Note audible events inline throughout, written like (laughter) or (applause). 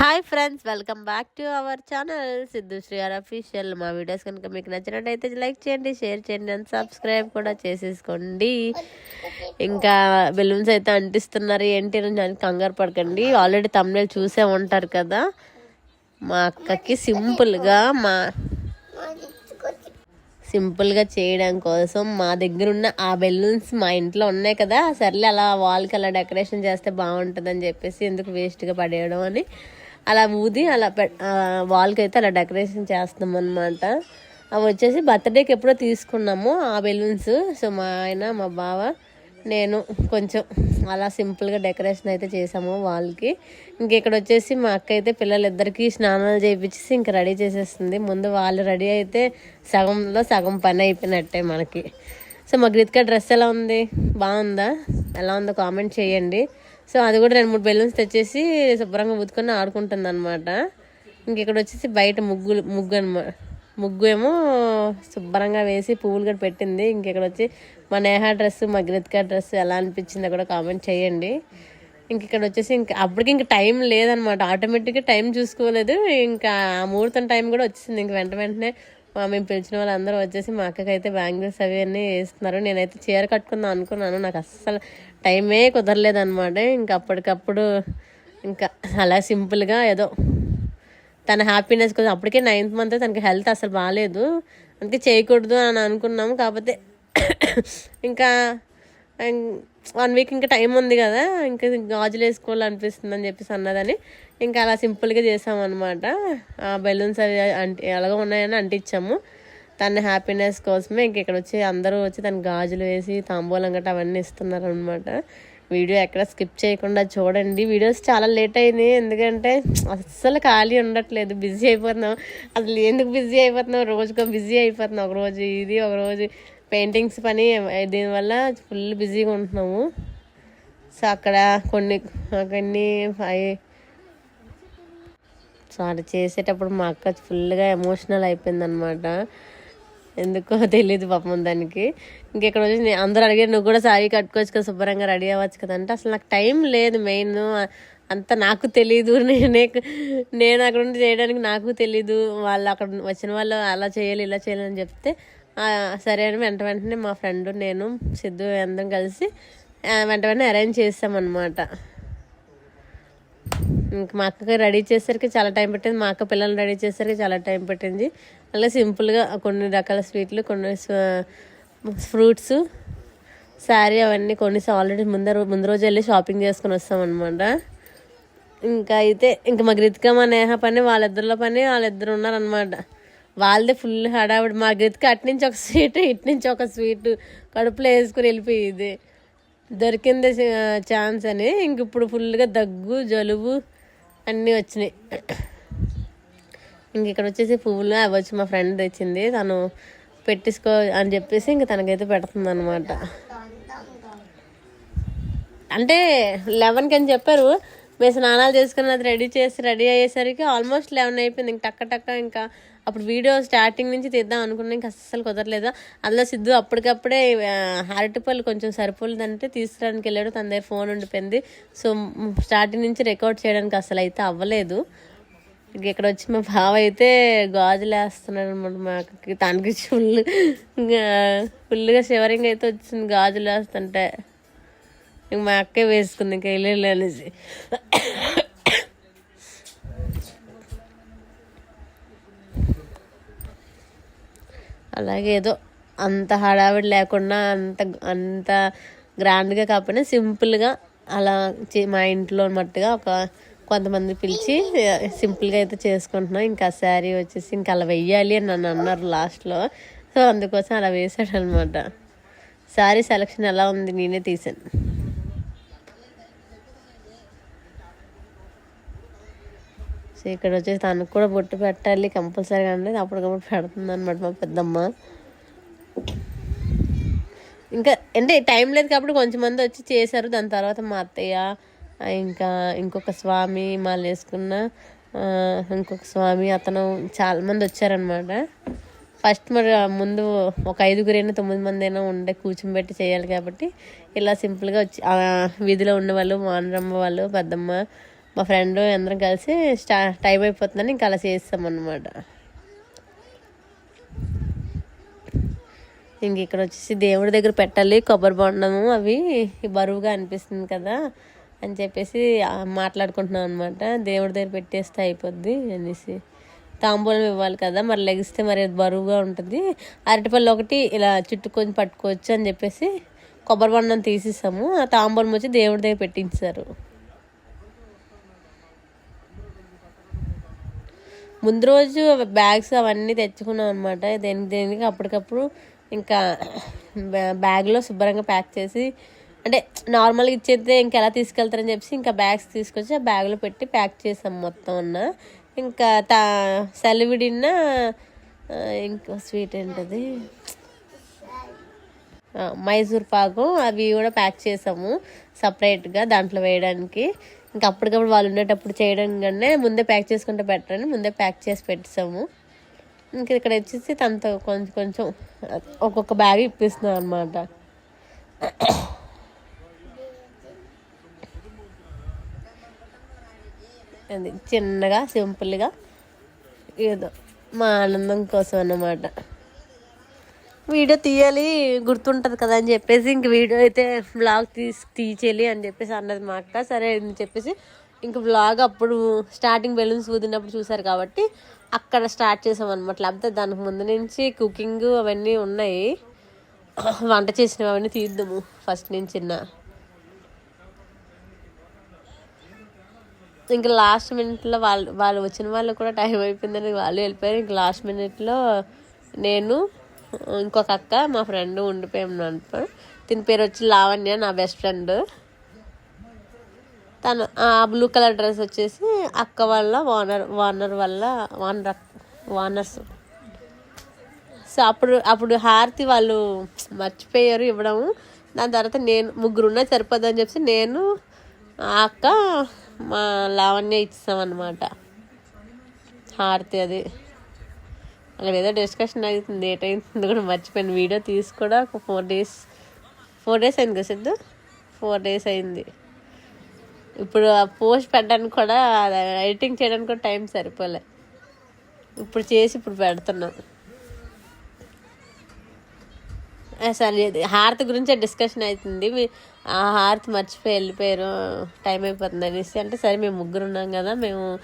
Hi friends welcome back to our channel. Siddhu శ్రీఆర్ official మా videos కనుక మీకు నచ్చినట్టయితే లైక్ చేయండి షేర్ చేయండి అండ్ సబ్స్క్రైబ్ కూడా చేసేసుకోండి. ఇంకా బెలూన్స్ అయితే అంటిస్తున్నారు. ఏంటి అని దానికి కంగారు పడకండి. ఆల్రెడీ తమిళ చూసే ఉంటారు కదా. మా అక్కకి సింపుల్గా మా సింపుల్గా చేయడం కోసం మా దగ్గర ఉన్న ఆ బెలూన్స్ మా ఇంట్లో ఉన్నాయి కదా. సర్లే అలా వాల్కి అలా డెకరేషన్ చేస్తే బాగుంటుందని చెప్పేసి ఎందుకు వేస్ట్గా పడేయడం అని అలా ఊది అలా పె వాల్కి అయితే అలా డెకరేషన్ చేస్తాం అనమాట అవి వచ్చేసి బర్త్డేకి ఎప్పుడో తీసుకున్నాము ఆ బెలూన్స్ సో మా ఆయన మా బావ నేను కొంచెం అలా సింపుల్గా డెకరేషన్ అయితే చేసాము వాళ్ళకి ఇంక ఇక్కడ వచ్చేసి మా అక్క అయితే పిల్లలిద్దరికీ స్నానాలు చేయించేసి ఇంక రెడీ చేసేస్తుంది. ముందు వాళ్ళు రెడీ అయితే సగంలో సగం పని అయిపోయినట్టే మనకి. సో మా గ్రిత్క డ్రెస్ ఎలా ఉంది? బాగుందా? ఎలా ఉందో కామెంట్ చేయండి. సో అది కూడా రెండు మూడు బెలూన్స్ తెచ్చేసి శుభ్రంగా ఉతుకొని ఆడుకుంటుంది అనమాట ఇంక ఇక్కడ వచ్చేసి బయట ముగ్గులు ముగ్గు అనమాట ముగ్గు ఏమో శుభ్రంగా వేసి పువ్వులు కూడా పెట్టింది. ఇంకెక్కడ వచ్చి మా నేహా డ్రెస్ మా గ్రిత్కా డ్రెస్ ఎలా అనిపించిందో కూడా కామెంట్ చేయండి. ఇంక ఇక్కడ వచ్చేసి ఇంకా అప్పటికి ఇంకా టైం లేదనమాట ఆటోమేటిక్గా టైం చూసుకోలేదు. ఇంకా ఆ ముహూర్తం టైం కూడా వచ్చింది ఇంక వెంట వెంటనే మా మేము పిలిచిన వాళ్ళందరూ వచ్చేసి మా అక్కకైతే బ్యాంగిల్స్ అవి అన్నీ వేస్తున్నారు. నేనైతే చీర కట్టుకుందాం అనుకున్నాను. నాకు అస్సలు టైమే కుదరలేదన్నమాట. ఇంకా అప్పటికప్పుడు ఇంకా అలా సింపుల్గా ఏదో తన హ్యాపీనెస్ కోసం అప్పటికే నైన్త్ మంత్ తనకి హెల్త్ అసలు బాగాలేదు అందుకే చేయకూడదు అని అనుకున్నాము. కాకపోతే ఇంకా వన్ వీక్ ఇంకా టైం ఉంది కదా ఇంకా గాజులు వేసుకోవాలనిపిస్తుంది అని చెప్పేసి అన్నదని ఇంకా అలా సింపుల్గా చేసామన్నమాట. ఆ బెలూన్స్ అవి అంటే ఎలాగో ఉన్నాయని అంటించాము. తన హ్యాపీనెస్ కోసమే ఇంక ఇక్కడ వచ్చి అందరూ వచ్చి తను గాజులు వేసి తాంబూలం గట్రా అవన్నీ ఇస్తున్నారు అనమాట వీడియో ఎక్కడ స్కిప్ చేయకుండా చూడండి. వీడియోస్ చాలా లేట్ అయినాయి. ఎందుకంటే అస్సలు ఖాళీ ఉండట్లేదు. బిజీ అయిపోతున్నాం. అసలు ఎందుకు బిజీ అయిపోతున్నాం? రోజుకో బిజీ అయిపోతున్నాం. ఒకరోజు ఇది ఒక రోజు పెయింటింగ్స్ పని దీనివల్ల ఫుల్ బిజీగా ఉంటున్నాము. సో అక్కడ కొన్ని కొన్ని సో అది చేసేటప్పుడు మా అక్క ఫుల్గా ఎమోషనల్ అయిపోయిందనమాట ఎందుకో తెలియదు పాపం దానికి. ఇంకెక్కడ వచ్చి నే- అందరూ అడిగారు నువ్వు కూడా శారీ కట్టుకోవచ్చు కదా శుభ్రంగా రెడీ అవ్వచ్చు కదా అంటే అసలు నాకు టైం లేదు మెయిన్. అంత నాకు తెలీదు. (laughs) నేనే నేను అక్కడ ఉండి చేయడానికి నాకు తెలీదు. వాళ్ళు అక్కడ వచ్చిన వాళ్ళు అలా చేయాలి ఇలా చేయాలి అని చెప్తే సరే అని వెంట వెంటనే మా ఫ్రెండ్ నేను సిద్ధు అందరం కలిసి వెంట వెంటనే అరేంజ్ చేసామన్నమాట. ఇంక మా అక్కకి రెడీ చేసేసరికి చాలా టైం పట్టింది. మా అక్క పిల్లల్ని రెడీ చేసేసరికి చాలా టైం పట్టింది. అలా సింపుల్గా కొన్ని రకాల స్వీట్లు కొన్ని ఫ్రూట్స్ శారీ అవన్నీ కొనేసి ఆల్రెడీ ముందు ముందు రోజు వెళ్ళి షాపింగ్ చేసుకుని వస్తామన్నమాట. ఇంకా అయితే ఇంకా మా గృతిక మా నేహ పని వాళ్ళిద్దరిలో పని వాళ్ళిద్దరు ఉన్నారనమాట వాళ్ళదే ఫుల్ హడావిడి. మా గృతిక అటు నుంచి ఒక స్వీట్ ఇటు నుంచి ఒక స్వీట్ కడుపులో వేసుకుని వెళ్ళిపోయేది. దొరికింది ఛాన్స్ అని. ఇంక ఇప్పుడు ఫుల్గా దగ్గు జలుబు అన్నీ వచ్చినాయి. ఇంక ఇక్కడ వచ్చేసి పువ్వులు అవి వచ్చి మా ఫ్రెండ్ తెచ్చింది. తను పెట్టించుకో అని చెప్పేసి ఇంక తనకైతే పెడుతుంది అనమాట అంటే లెవెన్కి అని చెప్పారు. మేము స్నానాలు చేసుకుని అది రెడీ చేసి రెడీ అయ్యేసరికి ఆల్మోస్ట్ లెవెన్ అయిపోయింది. ఇంక టక్క టక్క ఇంకా అప్పుడు వీడియో స్టార్టింగ్ నుంచి తీద్దాం అనుకున్నాక ఇంకా అస్సలు కుదరలేదు? అందులో సిద్ధు అప్పటికప్పుడే అరటిపళ్ళు కొంచెం సరిపోలేదంటే తీసుకురానికి వెళ్ళాడు. తన దగ్గర ఫోన్ ఉండిపోయింది. సో స్టార్టింగ్ నుంచి రికార్డ్ చేయడానికి అసలు అయితే అవ్వలేదు. ఇంక ఇక్కడ వచ్చి మా బావ అయితే గాజులు వేస్తున్నాడు అనమాట మాకు. తనకి ఫుల్ ఫుల్గా షివరింగ్ అయితే వచ్చింది గాజులు వేస్తుంటే. ఇంక మా అక్కే వేసుకుంది ఇంకా వెళ్ళి అలాగే ఏదో అంత హడావిడి లేకుండా అంత అంత గ్రాండ్గా కాకపోయినా సింపుల్గా అలా చే- మా ఇంట్లో మట్టుగా ఒక కొంతమంది పిలిచి సింపుల్గా అయితే చేసుకుంటున్నాం. ఇంకా శారీ వచ్చేసి ఇంకా అలా వెయ్యాలి అని నన్ను అన్నారు లాస్ట్లో. సో అందుకోసం అలా వేసాడు అనమాట శారీ సెలక్షన్ ఎలా ఉంది? నేనే తీసాను ఇక్కడ వచ్చేసి తనకు కూడా బొట్టు పెట్టాలి కంపల్సరీగా అనేది అప్పటికప్పుడు పెడుతుంది అనమాట మా పెద్దమ్మ. ఇంకా అంటే టైం లేదు కాబట్టి కొంచెం మంది వచ్చి చేశారు. దాని తర్వాత మా అత్తయ్య ఇంకా ఇంకొక స్వామి మాలు వేసుకున్న ఇంకొక స్వామి అతను చాలా మంది వచ్చారనమాట ఫస్ట్ మరి ముందు ఒక ఐదుగురైనా తొమ్మిది మంది అయినా ఉండే కూర్చుంబెట్టి చేయాలి కాబట్టి ఇలా సింపుల్గా వచ్చి వీధిలో ఉన్న వాళ్ళు మానరమ్మ వాళ్ళు పెద్దమ్మ మా ఫ్రెండ్ అందరం కలిసి స్టా టైం అయిపోతుందని ఇంకా అలా చేస్తాం ఇంక ఇక్కడ వచ్చేసి దేవుడి దగ్గర పెట్టాలి కొబ్బరి బొండము అవి బరువుగా అనిపిస్తుంది కదా అని చెప్పేసి మాట్లాడుకుంటున్నాం అనమాట దేవుడి దగ్గర పెట్టేస్తే అయిపోద్ది అనేసి. తాంబూలం ఇవ్వాలి కదా మరి లెగిస్తే మరి అది బరువుగా ఉంటుంది. అరటిపళ్ళు ఒకటి ఇలా చుట్టుకొని పట్టుకోవచ్చు అని చెప్పేసి కొబ్బరి బొండం తీసేసాము. ఆ తాంబూలం వచ్చి దేవుడి దగ్గర పెట్టించారు. ముందు రోజు బ్యాగ్స్ అవన్నీ తెచ్చుకున్నాం అనమాట దేనికి దేనికి అప్పటికప్పుడు ఇంకా బ్యా- బ్యాగ్లో శుభ్రంగా ప్యాక్ చేసి అంటే నార్మల్గా ఇచ్చేస్తే ఇంకా ఎలా తీసుకెళ్తారని చెప్పేసి ఇంకా బ్యాగ్స్ తీసుకొచ్చి ఆ బ్యాగ్లో పెట్టి ప్యాక్ చేసాం మొత్తం ఉన్న ఇంకా తా సెలవిడిన ఇంకో స్వీట్ ఏంటది? మైసూర్ పాకు అవి కూడా ప్యాక్ చేసాము. సపరేట్గా దాంట్లో వేయడానికి. ఇంకా అప్పటికప్పుడు వాళ్ళు ఉండేటప్పుడు చేయడం కన్నా ముందే ప్యాక్ చేసుకుంటే బెటర్ అని ముందే ప్యాక్ చేసి పెట్టేసాము ఇంక ఇక్కడ వచ్చేసి తనతో కొంచెం కొంచెం ఒక్కొక్క బ్యాగ్ ఇప్పిస్తున్నాం అనమాట అది చిన్నగా సింపుల్గా ఏదో మా ఆనందం కోసం అన్నమాట. వీడియో తీయాలి గుర్తుంటుంది కదా అని చెప్పేసి ఇంక వీడియో అయితే వ్లాగ్ తీసి తీసేయాలి అని చెప్పేసి అన్నది మా అక్క. సరే అని చెప్పేసి ఇంక వ్లాగ్ అప్పుడు స్టార్టింగ్ బెలూన్స్ ఊదినప్పుడు చూసారు కాబట్టి అక్కడ స్టార్ట్ చేసాం అనమాట లేకపోతే దానికి ముందు నుంచి కుకింగ్ అవన్నీ ఉన్నాయి. వంట చేసినవి అవన్నీ తీద్దాము ఫస్ట్ నుంచి ఇంకా లాస్ట్ మినిట్లో వాళ్ళు వాళ్ళు వచ్చిన వాళ్ళు కూడా టైం అయిపోయిందని వాళ్ళు వెళ్ళిపోయారు. ఇంక లాస్ట్ మినిట్లో నేను ఇంకొక అక్క మా ఫ్రెండ్ ఉండిపోయాం అనుకో దీని పేరు వచ్చి లావణ్య నా బెస్ట్ ఫ్రెండ్. తను ఆ బ్లూ కలర్ డ్రెస్ వచ్చేసి అక్క వల్ల ఓనర్ ఓనర్ వల్ల ఓనర్ ఓనర్స్. సో అప్పుడు అప్పుడు హారతి వాళ్ళు మర్చిపోయారు ఇవ్వడం దాని తర్వాత నేను ముగ్గురు ఉన్నా సరిపోదని చెప్పి నేను ఆ అక్క మా లావణ్య ఇచ్చామన్నమాట హారతి అది. అక్కడ ఏదో డిస్కషన్ అవుతుంది ఏ టైం కూడా మర్చిపోయాను. వీడియో తీసి కూడా ఒక ఫోర్ డేస్ ఫోర్ డేస్ అయింది కదా సిద్ధు? ఫోర్ డేస్ అయింది. ఇప్పుడు ఆ పోస్ట్ పెట్టడానికి కూడా ఎడిటింగ్ చేయడానికి కూడా టైం సరిపోలే. ఇప్పుడు చేసి ఇప్పుడు పెడుతున్నాం. అసలు హారతి గురించే డిస్కషన్ అవుతుంది. మీ- ఆ హారతి మర్చిపోయి వెళ్ళిపోయారు టైం అయిపోతుంది అనేసి. అంటే సరే మేము ముగ్గురు ఉన్నాం కదా మేము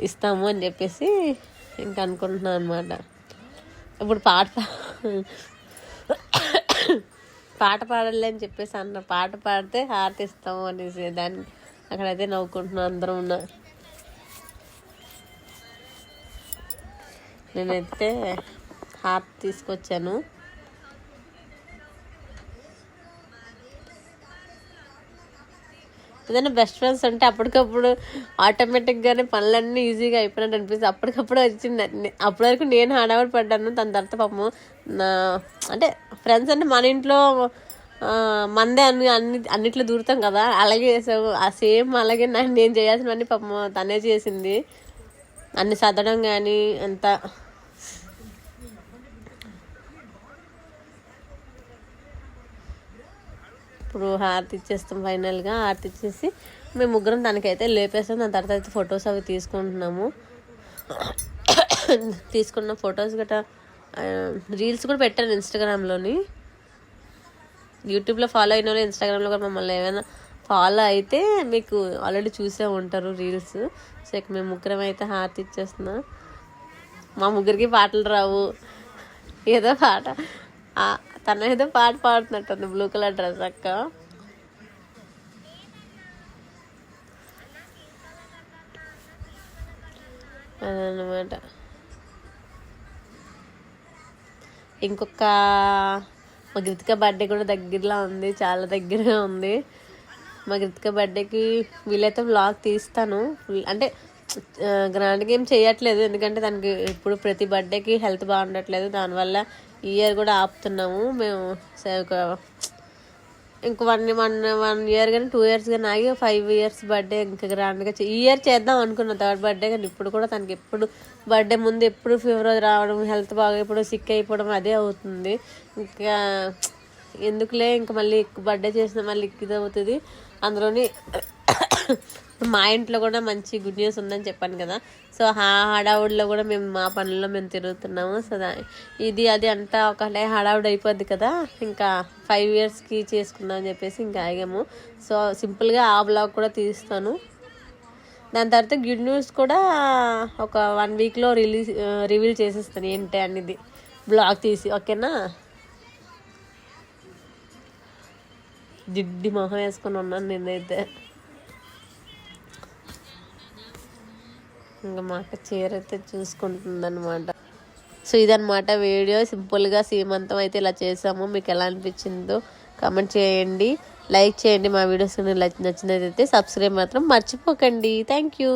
ఇస్తాము అని చెప్పేసి ఇంకా అనుకుంటున్నాను అనమాట ఇప్పుడు పాట పాట పాడాలి అని చెప్పేసి అన్న పాట పాడితే హార్ట్ ఇస్తాము అనేసి దాన్ని అక్కడైతే నవ్వుకుంటున్నాం అందరం ఉన్నా. నేనైతే హార్ట్ తీసుకొచ్చాను. ఏదైనా బెస్ట్ ఫ్రెండ్స్ అంటే అప్పటికప్పుడు ఆటోమేటిక్గానే పనులన్నీ ఈజీగా అయిపోయినట్టు అనిపిస్తుంది. అప్పటికప్పుడు వచ్చింది. అప్పటి వరకు నేను హడావిడి పడ్డాను. దాని తర్వాత పాపము నా అంటే ఫ్రెండ్స్ అంటే మన ఇంట్లో మందే అన్ని అన్ని అన్నిట్లో దూరుతాం కదా. అలాగే చేసావు ఆ సేమ్ అలాగే నాకు నేను చేయాల్సినవన్నీ పాపం తనే చేసింది. అన్ని సర్దడం కానీ అంత ఇప్పుడు హారతి ఇచ్చేస్తాం ఫైనల్గా హారతి ఇచ్చేసి మేము ముగ్గురం తనకైతే లేపేస్తాం. దాని తర్వాత అయితే ఫొటోస్ అవి తీసుకుంటున్నాము. తీసుకున్న ఫొటోస్ గట్రా రీల్స్ కూడా పెట్టాను ఇన్స్టాగ్రామ్లోని యూట్యూబ్లో ఫాలో అయిన వాళ్ళు ఇన్స్టాగ్రామ్లో కూడా మమ్మల్ని ఏమైనా ఫాలో అయితే మీకు ఆల్రెడీ చూసే ఉంటారు రీల్స్ సో ఇక మేము ముగ్గురం అయితే హారతి ఇచ్చేస్తున్నాం. మా ముగ్గురికి పాటలు రావు. ఏదో పాట. తన ఏదో పాట పాడుతున్నట్టుంది బ్లూ కలర్ డ్రెస్ అక్క. అదనమాట ఇంకొక మా గృతిక బర్త్డే కూడా దగ్గరలో ఉంది చాలా దగ్గరగా ఉంది. మా గృతిక బర్త్డేకి వీలైతే వ్లాగ్ తీస్తాను. అంటే గ్రాండ్గా ఏం చేయట్లేదు ఎందుకంటే దానికి ఇప్పుడు ప్రతి బర్త్డేకి హెల్త్ బాగుండట్లేదు. దానివల్ల ఇయర్ కూడా ఆపుతున్నాము. మేము ఒక ఇంక వన్ వన్ వన్ ఇయర్ కానీ టూ ఇయర్స్ కానీ ఆగి ఫైవ్ ఇయర్స్ బర్త్డే ఇంకా గ్రాండ్గా ఈ ఇయర్ చేద్దాం అనుకున్న. థర్డ్ బర్త్డే కానీ ఇప్పుడు కూడా తనకి ఎప్పుడు బర్త్డే ముందు ఎప్పుడు ఫీవర్ రావడం హెల్త్ బాగా ఇప్పుడు సిక్ అయిపోవడం అదే అవుతుంది. ఇంకా ఎందుకులే ఇంకా మళ్ళీ బర్త్డే చేసిన మళ్ళీ ఇది అవుతుంది. అందులోని మా ఇంట్లో కూడా మంచి గుడ్ న్యూస్ ఉందని చెప్పాను కదా. సో ఆ హడావుడిలో కూడా మేము మా పనుల్లో మేము తిరుగుతున్నాము. సో ఇది అది అంతా ఒకటే హడావుడి అయిపోద్ది కదా. ఇంకా ఫైవ్ ఇయర్స్కి చేసుకుందాం అని చెప్పేసి ఇంకా ఆగాము. సో సింపుల్గా ఆ బ్లాగ్ కూడా తీస్తాను. దాని తర్వాత గుడ్ న్యూస్ కూడా ఒక వన్ వీక్లో రిలీజ్ రివీల్ చేసేస్తాను. ఏంటి అనేది బ్లాగ్ తీసి ఓకేనా జిడ్డి మొహం వేసుకొని ఉన్నాను నేనైతే. ఇంకా మా అక్క చీర అయితే చూసుకుంటుందన్నమాట. సో ఇదనమాట వీడియో. సింపుల్గా సీమంతం అయితే ఇలా చేసాము. మీకు ఎలా అనిపించిందో కమెంట్ చేయండి. లైక్ చేయండి మా వీడియోస్ నచ్చినట్లయితే సబ్స్క్రైబ్ మాత్రం మర్చిపోకండి. Thank you.